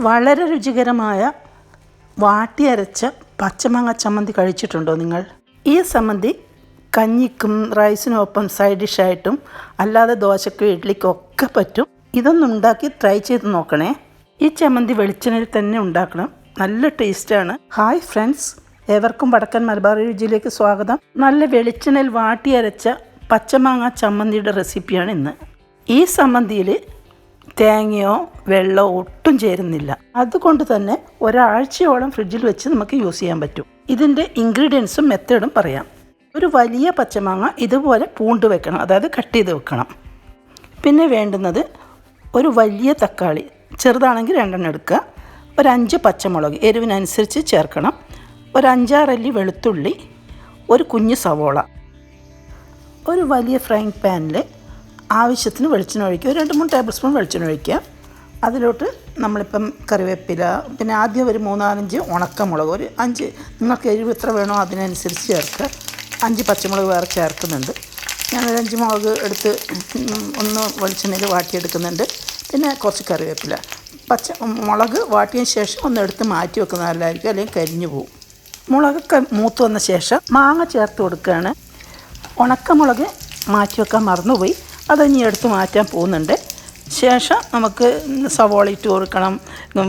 വളരെ രുചികരമായ വാട്ടിയരച്ച പച്ചമാങ്ങ ചമ്മന്തി കഴിച്ചിട്ടുണ്ടോ നിങ്ങൾ? ഈ ചമ്മന്തി കഞ്ഞിക്കും റൈസിനും ഒപ്പം സൈഡ് ഡിഷായിട്ടും അല്ലാതെ ദോശക്കും ഇഡ്ഡലിക്കും ഒക്കെ പറ്റും. ഇതൊന്നും ഉണ്ടാക്കി ട്രൈ ചെയ്ത് നോക്കണേ. ഈ ചമ്മന്തി വെളിച്ചെണ്ണയിൽ തന്നെ ഉണ്ടാക്കണം. നല്ല ടേസ്റ്റാണ്. Hi friends. ഏവർക്കും വടക്കൻ മലബാർ രുചിയിലേക്ക് സ്വാഗതം. നല്ല വെളിച്ചെണ്ണയിൽ വാട്ടിയരച്ച പച്ചമാങ്ങ ചമ്മന്തിയുടെ റെസിപ്പിയാണ് ഇന്ന്. ഈ ചമ്മന്തിയിൽ തേങ്ങയോ വെള്ളമോ ഒട്ടും ചേരുന്നില്ല. അതുകൊണ്ട് തന്നെ ഒരാഴ്ചയോളം ഫ്രിഡ്ജിൽ വെച്ച് നമുക്ക് യൂസ് ചെയ്യാൻ പറ്റും. ഇതിന്റെ ഇൻഗ്രീഡിയൻസും മെത്തേഡും പറയാം. ഒരു വലിയ പച്ചമാങ്ങ ഇതുപോലെ പൂണ്ട് വെക്കണം അതായത് കട്ട് ചെയ്ത് വെക്കണം. പിന്നെ വേണ്ടുന്നത് ഒരു വലിയ തക്കാളി ചെറുതാണെങ്കിൽ രണ്ടെണ്ണം എടുക്കുക. ഒരു അഞ്ച് പച്ചമുളക് എരിവിനനുസരിച്ച് ചേർക്കണം. ഒരു അഞ്ചാറല്ലി വെളുത്തുള്ളി ഒരു കുഞ്ഞ് സവോള. ഒരു വലിയ ഫ്രൈങ് പാനിൽ ആവശ്യത്തിന് വെളിച്ചെണ്ണ ഒഴിക്കുക. രണ്ട് മൂന്ന് ടേബിൾ സ്പൂൺ വെളിച്ചെണ്ണ ഒഴിക്കുക. അതിലോട്ട് നമ്മളിപ്പം കറിവേപ്പില പിന്നെ ആദ്യം ഒരു മൂന്നാലഞ്ച് ഉണക്കമുളക് ഒരു അഞ്ച് നിങ്ങൾക്ക് എരിവ് എത്ര വേണോ അതിനനുസരിച്ച് ചേർക്കുക. അഞ്ച് പച്ചമുളക് വേറെ ചേർക്കുന്നുണ്ട്. ഞാനൊരു അഞ്ച് മുളക് എടുത്ത് ഒന്ന് വെളിച്ചെണ്ണയിൽ വാട്ടിയെടുക്കുന്നുണ്ട്. പിന്നെ കുറച്ച് കറിവേപ്പില. പച്ച മുളക് വാട്ടിയതിന് ശേഷം ഒന്ന് എടുത്ത് മാറ്റി വെക്കുന്നത് നല്ലതായിരിക്കും അല്ലെങ്കിൽ കരിഞ്ഞു പോകും മുളകൊക്കെ മൂത്ത് വന്ന ശേഷം മാങ്ങ ചേർത്ത് കൊടുക്കുകയാണ്. ഉണക്കമുളക് മാറ്റി വെക്കാൻ മറന്നുപോയി. അതിനി എടുത്ത് മാറ്റാൻ പോകുന്നുണ്ട്. ശേഷം നമുക്ക് സവോള ഇട്ട് കൊടുക്കണം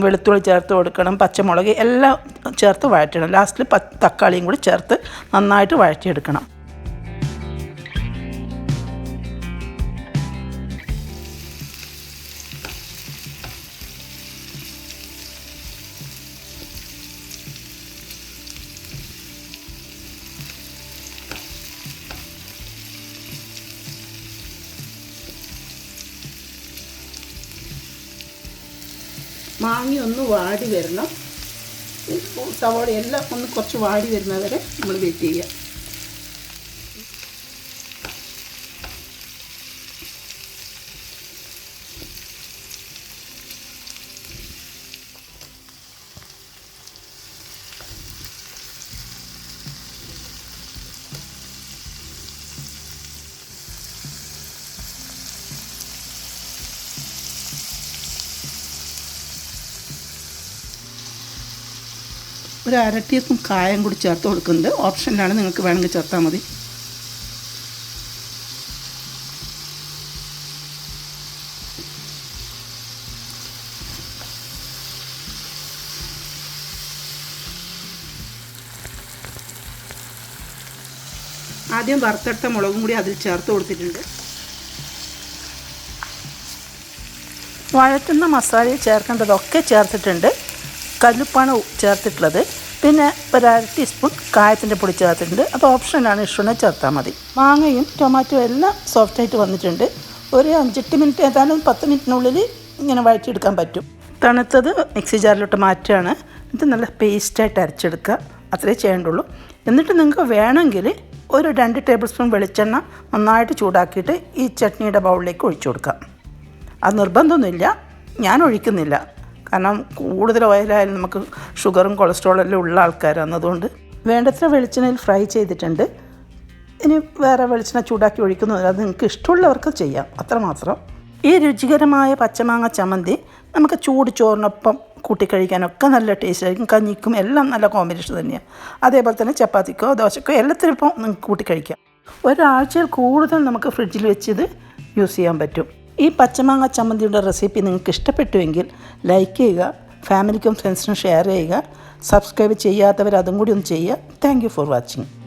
വെളുത്തുള്ളി ചേർത്ത് കൊടുക്കണം പച്ചമുളക് എല്ലാം ചേർത്ത് വഴറ്റണം. ലാസ്റ്റിൽ തക്കാളിയും കൂടി ചേർത്ത് നന്നായിട്ട് വഴറ്റിയെടുക്കണം. മാങ്ങ ഒന്ന് വാടി വരണം. സവോള എല്ലാം ഒന്ന് കുറച്ച് വാടി വരുന്നവരെ നമ്മൾ വെയിറ്റ് ചെയ്യുക. ഒരു അര ടീസ്പൂൺ കായം കൂടി ചേർത്ത് കൊടുക്കുന്നുണ്ട്. ഓപ്ഷനിലാണ് നിങ്ങൾക്ക് വേണമെങ്കിൽ ചേർത്താൽ മതി. ആദ്യം വറുത്തെടുത്ത മുളകും കൂടി അതിൽ ചേർത്ത് കൊടുത്തിട്ടുണ്ട്. വഴറ്റുന്ന മസാലയിൽ ചേർക്കേണ്ടതൊക്കെ ചേർത്തിട്ടുണ്ട്. കല്ലുപ്പാണ് ചേർത്തിട്ടുള്ളത്. പിന്നെ ഒരു അര ടീസ്പൂൺ കായത്തിന്റെ പൊടി ചേർത്തിട്ടുണ്ട്. അപ്പോൾ ഓപ്ഷനാണ് ഇഷ്ടമുണ്ടെങ്കിൽ ചേർത്താൽ മതി. മാങ്ങയും ടൊമാറ്റോ എല്ലാം സോഫ്റ്റ് ആയിട്ട് വന്നിട്ടുണ്ട്. ഒരു അഞ്ചെട്ട് മിനിറ്റ് ഏതായാലും പത്ത് മിനിറ്റിനുള്ളിൽ ഇങ്ങനെ വഴറ്റിയെടുക്കാൻ പറ്റും. തണുത്തത് മിക്സി ജാറിലോട്ട് മാറ്റുകയാണ്. ഇത് നല്ല പേസ്റ്റായിട്ട് അരച്ചെടുക്കുക. അത്രേ ചെയ്യേണ്ടുള്ളൂ. എന്നിട്ട് നിങ്ങൾക്ക് വേണമെങ്കിൽ ഒരു രണ്ട് ടേബിൾ സ്പൂൺ വെളിച്ചെണ്ണ നന്നായിട്ട് ചൂടാക്കിയിട്ട് ഈ ചട്നിയുടെ ബൗളിലേക്ക് ഒഴിച്ചു കൊടുക്കാം. അത് നിർബന്ധമൊന്നുമില്ല. ഞാൻ ഒഴിക്കുന്നില്ല. കാരണം കൂടുതൽ ഓയിലായാലും നമുക്ക് ഷുഗറും കൊളസ്ട്രോളും എല്ലാം ഉള്ള ആൾക്കാരാണ്. അതുകൊണ്ട് വേണ്ടത്ര വെളിച്ചെണ്ണയിൽ ഫ്രൈ ചെയ്തിട്ടുണ്ട്. ഇനി വേറെ വെളിച്ചെണ്ണ ചൂടാക്കി ഒഴിക്കുന്നത് അത് നിങ്ങൾക്ക് ഇഷ്ടമുള്ളവർക്ക് ചെയ്യാം. അത്രമാത്രം ഈ രുചികരമായ പച്ചമാങ്ങ ചമ്മന്തി നമുക്ക് ചൂട് ചോറിനൊപ്പം കൂട്ടിക്കഴിക്കാനൊക്കെ നല്ല ടേസ്റ്റ് ആയിരിക്കും. കഞ്ഞിക്കും എല്ലാം നല്ല കോമ്പിനേഷൻ തന്നെയാണ് അതേപോലെ തന്നെ ചപ്പാത്തിക്കോ ദോശക്കോ എല്ലാത്തിനും നിങ്ങൾക്ക് കൂട്ടിക്കഴിക്കാം. ഒരാഴ്ചയിൽ കൂടുതൽ നമുക്ക് ഫ്രിഡ്ജിൽ വെച്ചിത് യൂസ് ചെയ്യാൻ പറ്റും. ഈ പച്ചമാങ്ങ ചമ്മന്തിയുടെ റെസിപ്പി നിങ്ങൾക്ക് ഇഷ്ടപ്പെട്ടുവെങ്കിൽ ലൈക്ക് ചെയ്യുക ഫാമിലിക്കും ഫ്രണ്ട്സിനും ഷെയർ ചെയ്യുക സബ്സ്ക്രൈബ് ചെയ്യാത്തവർ അതും കൂടി ഒന്ന് ചെയ്യുക. Thank for watching